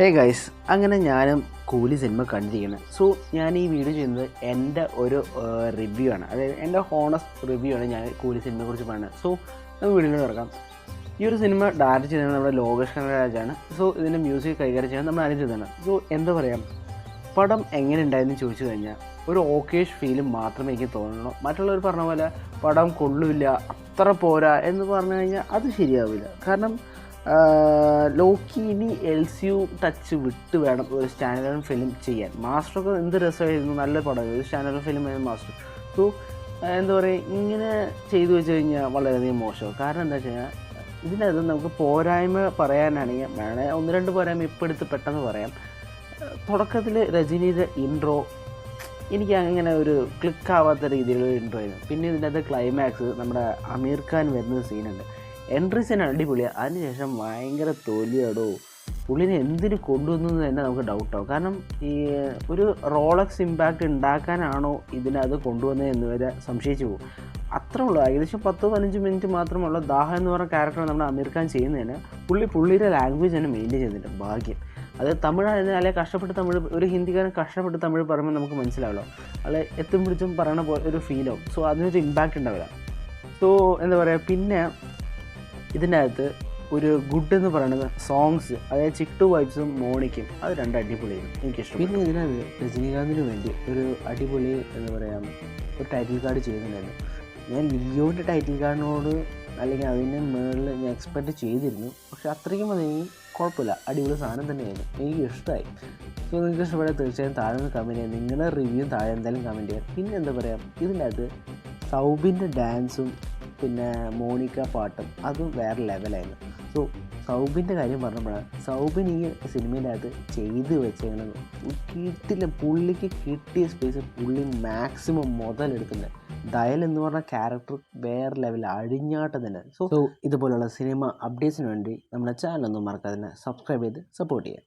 Hey guys അങ്ങനെ ഞാനും കൂലി സിനിമ കണ്ടിരിക്കുന്നത് സോ ഞാൻ ഈ വീഡിയോ ചെയ്യുന്നത് എന്റെ ഒരു റിവ്യൂ ആണ്. അതായത് എന്റെ ഹോണസ്റ്റ് റിവ്യൂ ആണ് ഞാൻ കൂലി സിനിമയെ കുറിച്ച് പറയുന്നത്. സോ നമുക്ക് വീഡിയോ തുറക്കാം ഈ ഒരു സിനിമ ഡയറക്റ്റ് ചെയ്യുന്നത് നമ്മുടെ ലോകേഷ് കനകരാജാണ്. സോ ഇതിന്റെ മ്യൂസിക് കൈകാര്യം ചെയ്യാൻ നമ്മൾ ആരും സോ എന്താ പറയുക പടം എങ്ങനെ ഉണ്ടായിരുന്നു ചോദിച്ചു കഴിഞ്ഞാൽ ഒരു ഓക്കേഷ് ഫീലും മാത്രമേ എനിക്ക് തോന്നുള്ളൂ. മറ്റുള്ളവർ പറഞ്ഞ പോലെ പടം കൊള്ളില്ല അത്ര പോരാ എന്ന് പറഞ്ഞു കഴിഞ്ഞാൽ അത് ശരിയാവില്ല. കാരണം ലോക്കി ഇനി എൽ സി യു ടച്ച് വിട്ട് വേണം ഒരു സ്റ്റാൻഡേർഡ് ഫിലിം ചെയ്യാൻ. മാസ്റ്ററൊക്കെ എന്ത് രസമായിരുന്നു? നല്ല പടമായിരുന്നു ഒരു സ്റ്റാൻഡേർഡ് ഫിലിം ആയിരുന്നു മാസ്റ്റർ. സോ എന്താ പറയുക ഇങ്ങനെ ചെയ്തു വെച്ച് കഴിഞ്ഞാൽ വളരെയധികം മോശമാണ്. കാരണം എന്താ വെച്ച് കഴിഞ്ഞാൽ ഇതിനകത്ത് നമുക്ക് പോരായ്മ പറയാനാണെങ്കിൽ വേണേ ഒന്ന് രണ്ട് പോരായ്മ ഇപ്പം എടുത്ത് പെട്ടെന്ന് പറയാം. തുടക്കത്തിൽ രജനീയുടെ ഇൻട്രോ എനിക്ക് അങ്ങനെ ഒരു ക്ലിക്കാവാത്ത രീതിയിലുള്ള ഇൻട്രോ ആയിരുന്നു. പിന്നെ ഇതിന്റെ അകത്ത് ക്ലൈമാക്സ് നമ്മുടെ അമീർ ഖാൻ വരുന്ന സീനുണ്ട് എൻട്രി സീൻ അടിപൊളിയാണ് അതിനുശേഷം ഭയങ്കര തോലിയാടോ. പുള്ളിനെ എന്തിനു കൊണ്ടുവന്നു തന്നെ നമുക്ക് ഡൗട്ടാവും കാരണം ഈ ഒരു റോളക്സ് ഇമ്പാക്റ്റ് ഉണ്ടാക്കാനാണോ ഇതിനകത്ത് കൊണ്ടുവന്നത് എന്ന് വരെ സംശയിച്ചു പോകും. അത്രേ ഉള്ളൂ. ഏകദേശം പത്ത് പതിനഞ്ച് മിനിറ്റ് മാത്രമുള്ള ദാഹ എന്ന് പറഞ്ഞ ക്യാരക്ടർ നമ്മുടെ അമീർ ഖാൻ ചെയ്യുന്നതിന് പുള്ളി പുള്ളിയുടെ ലാംഗ്വേജ് തന്നെ മെയിന്റെയിൻ ചെയ്യുന്നുണ്ട്. ഭാഗ്യം. അത് തമിഴായിരുന്നു അല്ലെങ്കിൽ കഷ്ടപ്പെട്ട് തമിഴ് ഒരു ഹിന്ദിക്കാരൻ കഷ്ടപ്പെട്ട് തമിഴ് പറയുമ്പോൾ നമുക്ക് മനസ്സിലാവല്ലോ. അല്ലെ എത്തും പിടിച്ചും പറയണ പോലെ ഒരു ഫീലാവും സോ അതിനൊരു ഇമ്പാക്റ്റ് ഉണ്ടാവില്ല. സോ എന്താ പറയുക പിന്നെ ഇതിന്റെ അകത്ത് ഒരു ഗുഡ് എന്ന് പറയുന്നത് സോങ്സ് അതായത് ചിട്ടു വൈബ്സും മോണിക്കും. അത് രണ്ട് അടിപൊളിയാണ് എനിക്കിഷ്ടം പിന്നെ ഇതിനകത്ത് രജനീകാന്തിന് വേണ്ടി ഒരു അടിപൊളി എന്താ പറയാം ഒരു ടൈറ്റിൽ കാർഡ് ചെയ്യുന്നുണ്ടായിരുന്നു ഞാൻ ലിയോന്റെ ടൈറ്റിൽ കാർഡിനോട് അല്ലെങ്കിൽ അതിന് മുകളിൽ ഞാൻ എക്സ്പെക്റ്റ് ചെയ്തിരുന്നു. പക്ഷെ അത്രയ്ക്കും അതെനിക്ക് കുഴപ്പമില്ല. അടിപൊളി സാധനം തന്നെയായിരുന്നു. എനിക്ക് ഇഷ്ടമായി. സോ നിങ്ങൾക്ക് ഇഷ്ടപ്പെട്ടാൽ തീർച്ചയായും താഴെ നിന്ന് കമന്റ് ചെയ്യാം. നിങ്ങളുടെ റിവ്യൂ താഴെ എന്തായാലും കമന്റ് ചെയ്യാം. പിന്നെ എന്താ പറയുക ഇതിന്റെ അകത്ത് സൗബിന്റെ ഡാൻസും പിന്നെ മോണിക്ക പാട്ടും അതും വേറെ ലെവലായിരുന്നു സോ സൗബിന്റെ കാര്യം പറഞ്ഞപ്പോഴാണ് സൗബിൻ ഈ സിനിമേന്റെ അകത്ത് ചെയ്ത് വെച്ചേക്കണത് കിട്ടില്ല പുള്ളിക്ക് കിട്ടിയ സ്പേസ് പുള്ളി മാക്സിമം മുതലെടുക്കുന്നത് ദയൽ എന്ന് പറഞ്ഞ ക്യാരക്ടർ വേറെ ലെവൽ അഴിഞ്ഞാട്ടം തന്നെ. സോ ഇതുപോലുള്ള സിനിമ അപ്ഡേറ്റ്സിന് വേണ്ടി നമ്മുടെ ചാനൽ ഒന്നും മറക്കാതെ തന്നെ സബ്സ്ക്രൈബ് ചെയ്ത് സപ്പോർട്ട് ചെയ്യുക.